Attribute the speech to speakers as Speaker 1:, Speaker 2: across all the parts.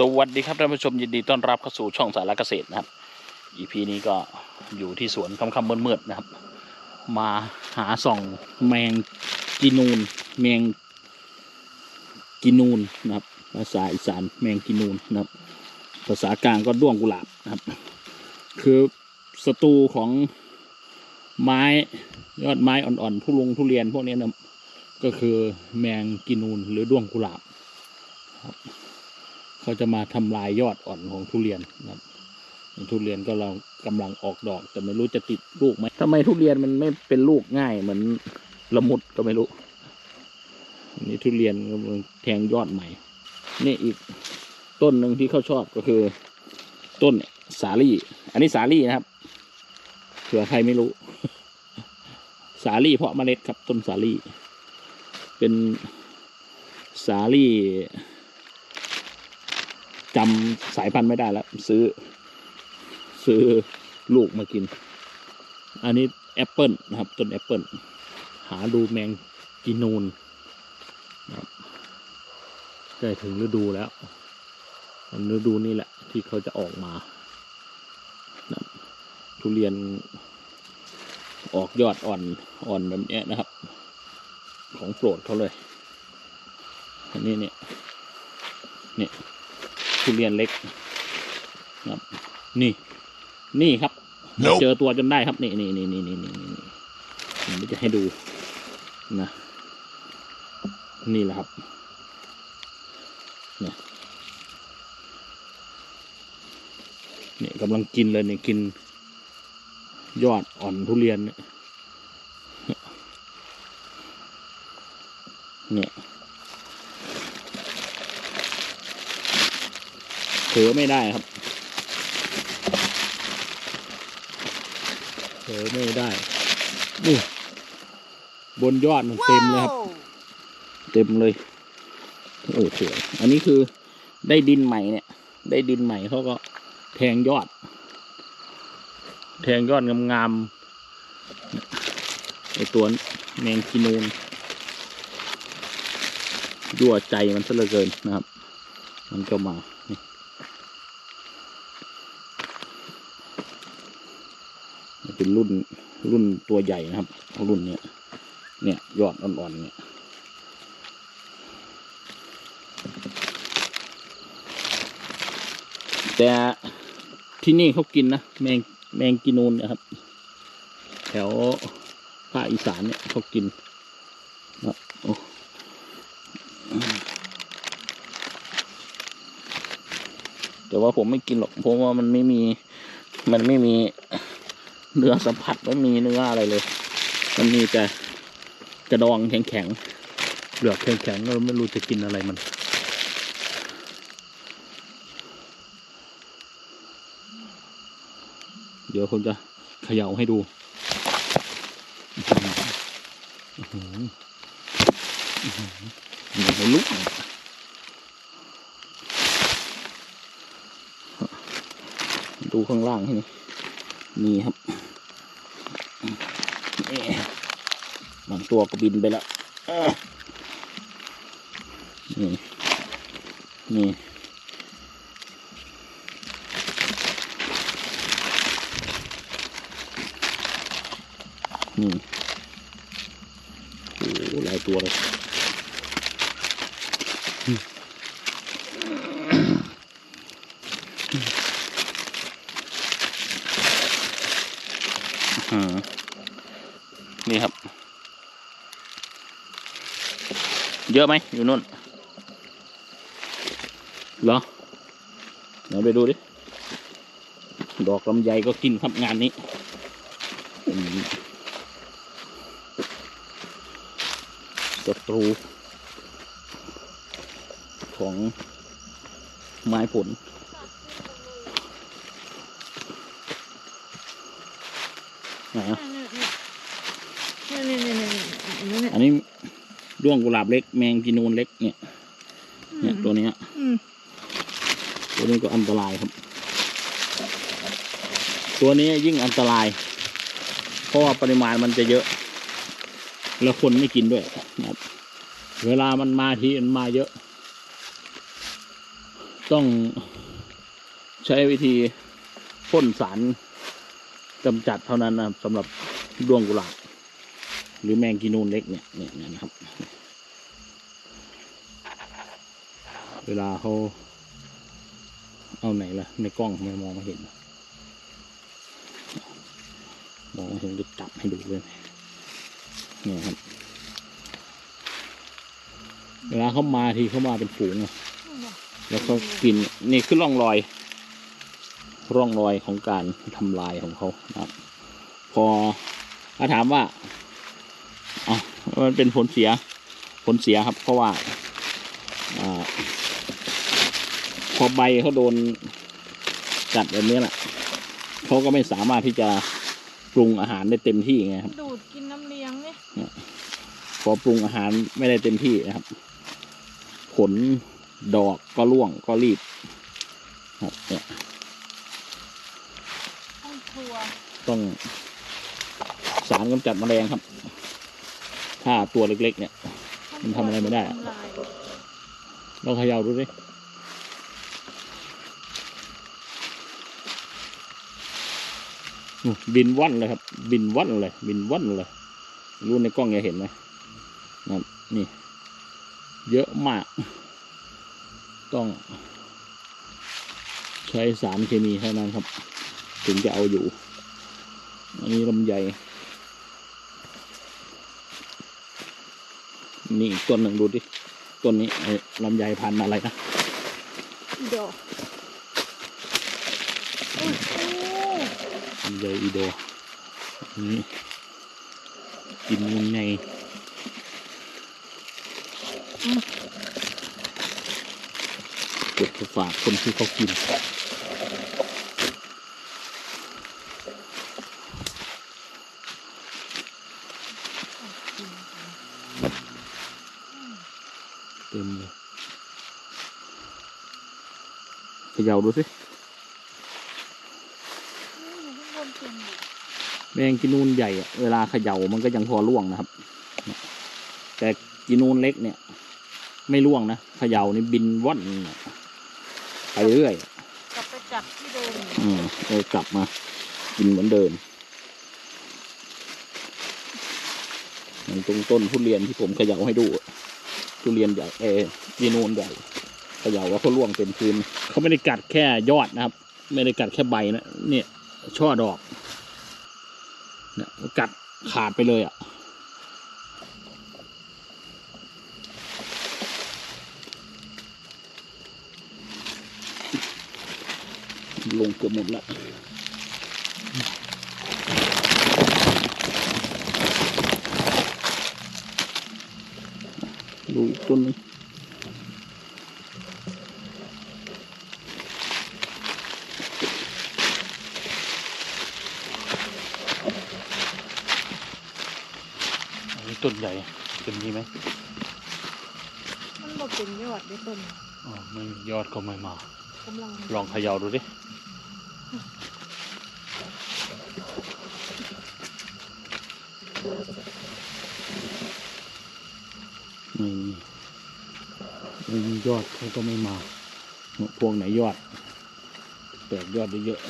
Speaker 1: สวัสดีครับท่านผู้ชมยินดีต้อนรับเข้าสู่ช่องสารเกษตรนะครับ EP นี้ก็อยู่ที่สวนคำคำๆมืดๆนะครับ มาหาส่องแมงกินูนแมงกินูนนะครับ ภาษาอีสานแมงกินูนนะครับ ภาษากลางก็ด้วงกุหลาบนะครับ คือศัตรูของไม้ยอดไม้อ่อนๆทุลงทุเรียนพวกนี้นะก็คือแมงกินูนหรือด้วงกุหลาบ เขาจะมาทำลายยอดอ่อนของทุเรียนนะครับทุเรียนก็เรากำลังออกดอก แต่ไม่รู้จะติดลูกไหมทำไมทุเรียนมันไม่เป็นลูกง่ายเหมือนละมุดก็ไม่รู้อันนี่ทุเรียนกำลังแทงยอดใหม่ นี่อีกต้นหนึ่งที่เขาชอบก็คือ ต้นสาลี่ อันนี้สาลี่นะครับเผื่อใครไม่รู้ สาลี่เพาะเมล็ดครับต้นสาลี่ เป็นสาลี่ จำสายพันธุ์ไม่ได้แล้ว ซื้อ ซื้อลูกมากิน อันนี้แอปเปิลนะครับต้นแอปเปิลหาดูแมงกินูนนะครับใกล้ถึงฤดูแล้วฤดูนี้แหละ ที่เขาจะออกมานะทุเรียนออกยอดอ่อนอ่อนแบบนี้นะครับ ของโปรดเขาเลย อันนี้เนี่ยเนี่ย ทุเรียนเล็กนะครับ นี่ นี่ครับ
Speaker 2: Nope
Speaker 1: เจอตัวจนได้ครับ นี่นี่นี่นี่นี่นี่นี่ผมจะให้ดูนะนี่แหละครับเนี่ยเนี่ยกำลังกินเลยเนี่ยกิน ยอดอ่อนทุเรียนเนี่ยเนี่ย เผ ลอไม่ได้ครับเผลอไม่ได้นี่บนยอดมันเต็มเลยครับ เต็มเลยโอ้โหอันนี้คือได้ดินใหม่เนี่ย ได้ดินใหม่เขาก็แทงยอด แทงยอดงามๆไอตัวแมงกินูนยั่วใจมันซะเหลือเกินนะครับ มันก็มา นี่ เป็นรุ่นรุ่นตัวใหญ่นะครับ รุ่นเนี้ยเนี่ยยอดอ่อนๆเนี่ยแต่ที่นี่เขากินนะแมงแมงกินูนนะครับ แถวภาคอีสานเนี่ยเขากินนะโอ้แต่ว่าผมไม่กินหรอกเพราะว่ามันไม่มี มันไม่มี เนื้อสัมผัสไม่มีเนื้ออะไรเลย มันมีแต่กระดองแข็งๆเปลือกแข็งๆก็ไม่รู้จะกินอะไรมันเดี๋ยวผมจะเขย่าให้ดูอื้อหืออื้อหืออื้อหือเหมือนไม่ลุกเลยดูข้างล่างให้นี่นี่ครับนี่บาง ตัวก็บินไปแล้วนี่นี่นี่โอ้หลายตัวเลยนี่ครับ เยอะไหมอยู่นู่นเหรอเดี๋ยวไปดูดิ ดอกลำไยก็กินครับงานนี้ ศัตรู ของไม้ผลไหนอะอันนี้ ด้วงกุหลาบเล็กแมงกินูนเล็กเนี่ย เนี่ยตัวเนี้ย
Speaker 3: อืม
Speaker 1: ตัวนี้ก็อันตรายครับ ตัวนี้ยิ่งอันตราย เพราะว่าปริมาณมันจะเยอะ แล้วคนไม่กินด้วยนะครับเวลามันมาทีมันมาเยอะ ต้องใช้วิธีพ่นสารกำจัดเท่านั้นนะครับสำหรับดวงกุหลาบ หรือแมงกีนูนเล็กเนี่ยเนี่ยนะครับ เวลาเขาเอาไหนล่ะ ในกล้องไม่มองไม่เห็น มองม่เห็นจะจับให้ดูเลยเนี่ยครับ เวลาเขามาทีเขามาเป็นฝูงอะแล้วก็กินนี่คือร่องรอย ร่องรอยของการทำลายของเขานะครับ พอถ้าถามว่า มันเป็นผลเสียผลเสียครับ เพราะว่าอาพอใบเขาโดนกัดแบบนี้แหละเขาก็ไม่สามารถที่จะปรุงอาหารได้เต็มที่ไงครับ
Speaker 3: ดูดกินน้ำเลี้ยงเนี่ย
Speaker 1: พอปรุงอาหารไม่ได้เต็มที่นะครับ ผลดอกก็ร่วงก็รีบครับเนี่ย
Speaker 3: ห้องครัว
Speaker 1: ต้องสารกำจัดแมลงครับ ถ้าตัวเล็ก ๆ เนี่ย มันทำอะไรไม่ได้อะ
Speaker 3: ลาย
Speaker 1: ลองเขย่าดูสิบินว่อนเลยครับ บินว่อนเลย บินว่อนเลยรู้ในกล้องจะเห็นไหมนะนี่ เยอะมาก ต้องใช้สารเคมีเท่านั้นครับ ถึงจะเอาอยู่ อันนี้ลำไย นี่อีกต้นหนึ่งดูดิต้นนี้ไอ้ลำไยพันธุ์อะไรนะ
Speaker 3: เดี๋ยวโอ้โห
Speaker 1: ลำไยอีโดอันนี้กินยังไงเก็บไปฝากคนที่เขากิน ต็มเลยเขย่าดูสิแมงกินูนใหญ่เวลาเขย่ามันก็ยังพอร่วงนะครับ แต่กินูนเล็กเนี่ย ไม่ร่วงนะเขย่านี่บินว่อนไปเรื่อย
Speaker 3: กลับไปจับที่เดิม
Speaker 1: อืมเออกลับมากินเหมือนเดิมอย่างตรงต้นทุเรียนที่ผมเขย่าให้ดู ทุเรียนใหญ่เออกินูนใหญ่เขย่าแล้วเขาร่วงเต็มพื้นเขาไม่ได้กัดแค่ยอดนะครับ ไม่ได้กัดแค่ใบนะเนี่ยช่อดอกเนี่ยกัดขาดไปเลยอะลงเกือบหมดแล้ว ดูอีก ต้นนึงอันนี้ต้นใหญ่เป็นนี้ไหม
Speaker 3: มันบอกเป็นยอดได้ต้น
Speaker 1: อ๋อไม่ยอดก็ไม่มา
Speaker 3: กำลัง
Speaker 1: ลองเขย่าดูดิไม่มี ไม่มียอดเขาก็ไม่มาพวงไหนยอด แตกยอดได้เยอะ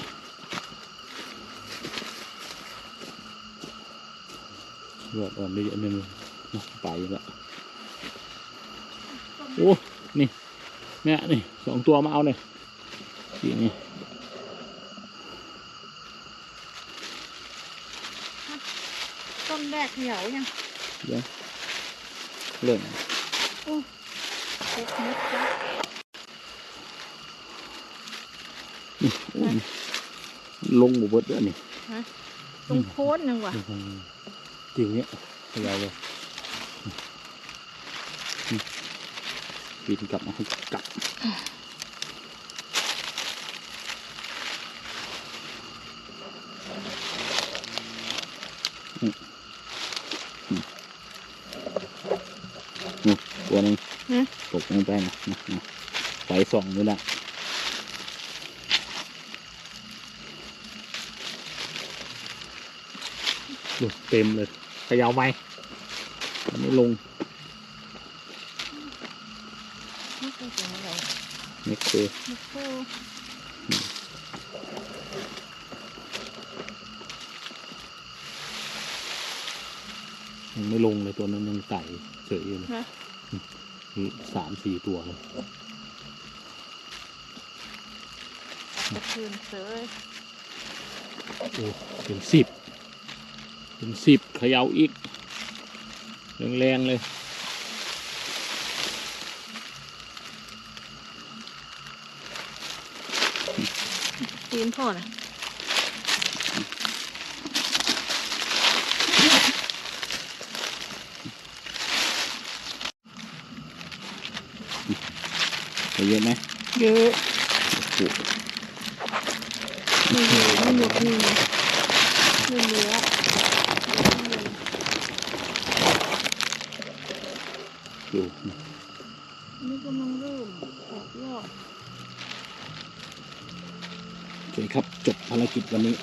Speaker 1: ยอดอ่อนได้เยอะนิดนึงนะไปละโอ้นี่เนี่ยนี่สองตัวมาเอาเลยทีนี่
Speaker 3: ต้นแรกเหนียวยัง
Speaker 1: เดี๋ยวเริ่ม
Speaker 3: เล็กนิดจ้ะ
Speaker 1: อุ้ยลงหมูเบิดด้วยนี่
Speaker 3: ตรงโค้นยังวะ
Speaker 1: จริงเนี้ยขยาวเลยปีนกลับมาให้กลับอืมอืมนี่ตัวหนึง
Speaker 3: ฮะ
Speaker 1: ตกลงไปนะนะนะไฟส่องนี่แหละดูเต็มเลยเขยาวไหมมันไม่ลง
Speaker 3: ไม่เคยเจออะไร
Speaker 1: แมคโคร
Speaker 3: แมคโคร
Speaker 1: ยังไม่ลงเลยตัวนั้นยังไต่เฉยอยู่เลย
Speaker 3: นะ
Speaker 1: นี่สามสี่ตัวเลย
Speaker 3: ตะคืนเสย
Speaker 1: โอ้เป็นสิบเป็นสิบเขย่าอีกแรงๆเลย
Speaker 3: ตีนพ่อน่ะ
Speaker 1: เยอะไหม
Speaker 3: เยอะ
Speaker 1: โอ้โห
Speaker 3: ไม่เหลือไม่หมดนี่ไม่เหลือ
Speaker 1: ดู
Speaker 3: นี่กำลังเริ่มออกยอด
Speaker 1: โอเคครับ จบภารกิจวันนี้